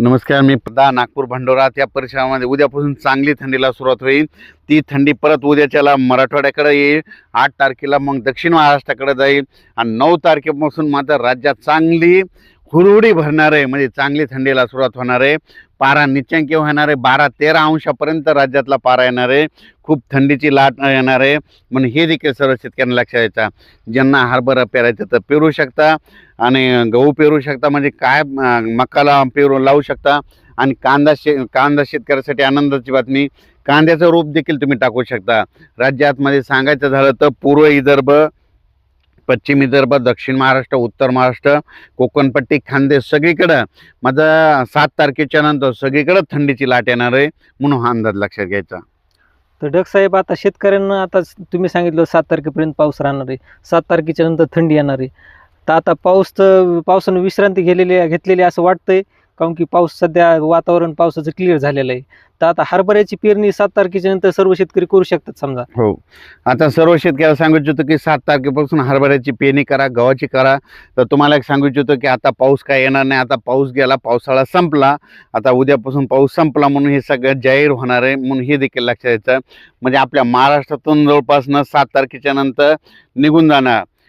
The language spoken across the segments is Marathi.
नमस्कार मी प्रदा नागपूर भंडोरात. त्या परिसरामध्ये उद्यापासून चांगली थंडीला सुरुवात होईल. ती थंडी परत उद्याच्याला मराठवाड्याकडे येईल. आठ तारखेला मग दक्षिण महाराष्ट्राकडे जाईल. आणि नऊ तारखेपासून मात्र राज्यात चांगली हुरहुडी भरणार आहे. म्हणजे चांगली थंडीला सुरुवात होणार आहे. पारा निच्चांकी होणार आहे. बारा तेरा अंशापर्यंत राज्यातला पारा येणार आहे. खूप थंडीची लाट येणार आहे. म्हणून हे देखील सर्व शेतकऱ्यांना लक्षात यायचा ज्यांना हरभरा पेरायचं तर पेरू शकता आणि गहू पेरू शकता. म्हणजे काय मक्काला मकाला पेरू लावू शकता. आणि कांदा शे कांदा शेतकऱ्यासाठी आनंदाची बातमी. कांद्याचं रोप देखील तुम्ही टाकू शकता. राज्यात मध्ये सांगायचं झालं तर पूर्व विदर्भ पश्चिम विदर्भ दक्षिण महाराष्ट्र उत्तर महाराष्ट्र कोकणपट्टी खानदेश सगळीकडं माझा सात तारखेच्या नंतर सगळीकडं थंडीची लाट येणार आहे म्हणून हा अंदाज लक्षात घ्यायचा. तर डग साहेब आता शेतकऱ्यांना आता तुम्ही सांगितलं सात तारखेपर्यंत पाऊस राहणार आहे. सात तारखेच्या नंतर थंडी येणार आहे. तर आता पाऊस तर पावसानं विश्रांती घेलेली घेतलेली असं वाटतंय. कारण की पाऊस सध्या वातावरण पावसाचं क्लिअर झालेलं आहे. तर आता हरभऱ्याची पेरणी सात तारखेच्या नंतर सर्व शेतकरी करू शकतात समजा. हो. आता सर्व शेतकऱ्याला सांगू इच्छितो की सात तारखेपासून हरभऱ्याची पेरणी करा गव्हाची करा. तर तुम्हाला एक सांगू इच्छितो की आता पाऊस काय येणार नाही. आता पाऊस गेला पावसाळा संपला. आता उद्यापासून पाऊस संपला म्हणून हे सगळं जाहीर होणार आहे म्हणून हे देखील लक्षात यायचं म्हणजे आपल्या महाराष्ट्रातून जवळपासनं सात तारखेच्या नंतर निघून जाणार.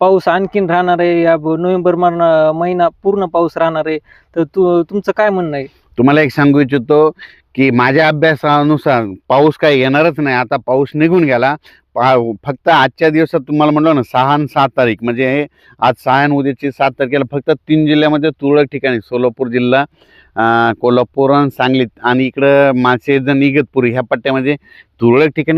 पाऊस आणखीन राहणार आहे. या ब- नोव्हेंबर महिना महिना पूर्ण पाऊस राहणार आहे. तर तू तुमचं काय म्हणणं आहे? तुम्हाला एक सांगू इच्छितो की माझ्या अभ्यासानुसार पाऊस काही येणारच नाही. आता पाऊस निघून गेला. पा फक्त आजच्या दिवसात तुम्हाला म्हणलं ना सहा आणि सात तारीख. म्हणजे हे आज सहा आणि उद्याची सात तारखेला फक्त तीन जिल्ह्यामध्ये तुरळक ठिकाणी सोलापूर जिल्हा अं, कोल्हापूर आणि सांगलीत. आणि इकडं मासेजण इगतपुरी. ह्या पट्ट्यामध्ये तुरळक ठिकाणी